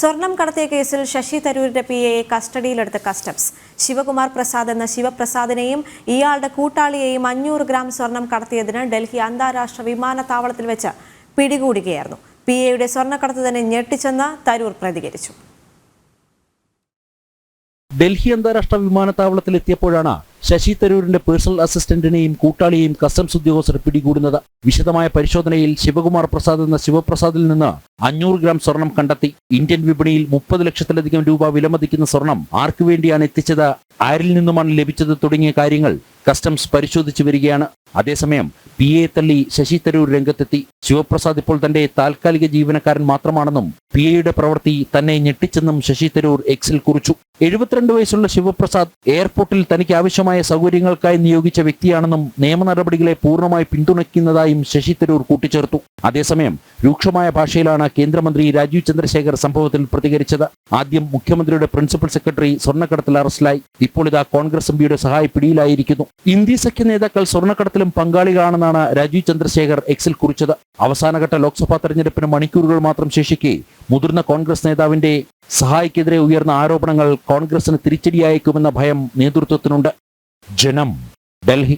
സ്വർണം കടത്തിയ കേസിൽ ശശി തരൂരിന്റെ പി എയെ കസ്റ്റഡിയിലെടുത്ത കസ്റ്റംസ്. ശിവകുമാർ പ്രസാദ് എന്ന ശിവപ്രസാദിനെയും ഇയാളുടെ കൂട്ടാളിയെയും അഞ്ഞൂറ് ഗ്രാം സ്വർണം കടത്തിയതിന് ഡൽഹി അന്താരാഷ്ട്ര വിമാനത്താവളത്തിൽ വെച്ച് പിടികൂടുകയായിരുന്നു. പി എയുടെ സ്വർണക്കടത്ത് തന്നെ ഞെട്ടിച്ചെന്ന് തരൂർ പ്രതികരിച്ചു. ഡൽഹി അന്താരാഷ്ട്ര വിമാനത്താവളത്തിൽ എത്തിയപ്പോഴാണ് ശശി തരൂരിന്റെ പേഴ്സണൽ അസിസ്റ്റന്റിനെയും കൂട്ടാളിയെയും കസ്റ്റംസ് ഉദ്യോഗസ്ഥർ പിടികൂടുന്നത് വിശദമായ പരിശോധനയിൽ ശിവകുമാർ പ്രസാദ് എന്ന ശിവപ്രസാദിൽ നിന്ന് അഞ്ഞൂറ് ഗ്രാം സ്വർണം കണ്ടെത്തി. ഇന്ത്യൻ വിപണിയിൽ മുപ്പത് ലക്ഷത്തിലധികം രൂപ വിലമതിക്കുന്ന സ്വർണം ആർക്കു വേണ്ടിയാണ് എത്തിച്ചത്? ആരിൽ നിന്നുമാണ് ലഭിച്ചത് തുടങ്ങിയ കാര്യങ്ങൾ കസ്റ്റംസ് പരിശോധിച്ചു വരികയാണ്. അതേസമയം പി എ തള്ളി ശശി തരൂർ രംഗത്തെത്തി. ശിവപ്രസാദ് ഇപ്പോൾ തന്റെ താൽക്കാലിക ജീവനക്കാരൻ മാത്രമാണെന്നും പി എയുടെ പ്രവൃത്തി തന്നെ ഞെട്ടിച്ചെന്നും ശശി തരൂർ എക്സിൽ കുറിച്ചു. എഴുപത്തിരണ്ട് വയസ്സുള്ള ശിവപ്രസാദ് എയർപോർട്ടിൽ തനിക്ക് ആവശ്യമായ സൗകര്യങ്ങൾക്കായി നിയോഗിച്ച വ്യക്തിയാണെന്നും നിയമ നടപടികളെ പൂർണമായി പിന്തുണയ്ക്കുന്നതായും ശശി തരൂർ കൂട്ടിച്ചേർത്തു. അതേസമയം രൂക്ഷമായ ഭാഷയിലാണ് കേന്ദ്രമന്ത്രി രാജീവ് ചന്ദ്രശേഖർ സംഭവത്തിൽ പ്രതികരിച്ചത്. ആദ്യം മുഖ്യമന്ത്രിയുടെ പ്രിൻസിപ്പൽ സെക്രട്ടറി സ്വർണക്കടത്തിൽ അറസ്റ്റിലായി. ഇപ്പോൾ ഇതാ കോൺഗ്രസ് എംപിയുടെ സഹായ പിടിയിലായിരിക്കുന്നു. ഇന്ത്യ സഖ്യ നേതാക്കൾ സ്വർണക്കടത്തിലും പങ്കാളികളാണെന്നാണ് രാജീവ് ചന്ദ്രശേഖർ എക്സിൽ കുറിച്ചത്. അവസാനഘട്ട ലോക്സഭാ തെരഞ്ഞെടുപ്പിന് മണിക്കൂറുകൾ മാത്രം ശേഷിക്കെ മുതിർന്ന കോൺഗ്രസ് നേതാവിന്റെ സഹായിക്കെതിരെ ഉയർന്ന ആരോപണങ്ങൾ കോൺഗ്രസിന് തിരിച്ചടിയായേക്കുമെന്ന ഭയം നേതൃത്വത്തിനുണ്ട്. ജനം ഡൽഹി.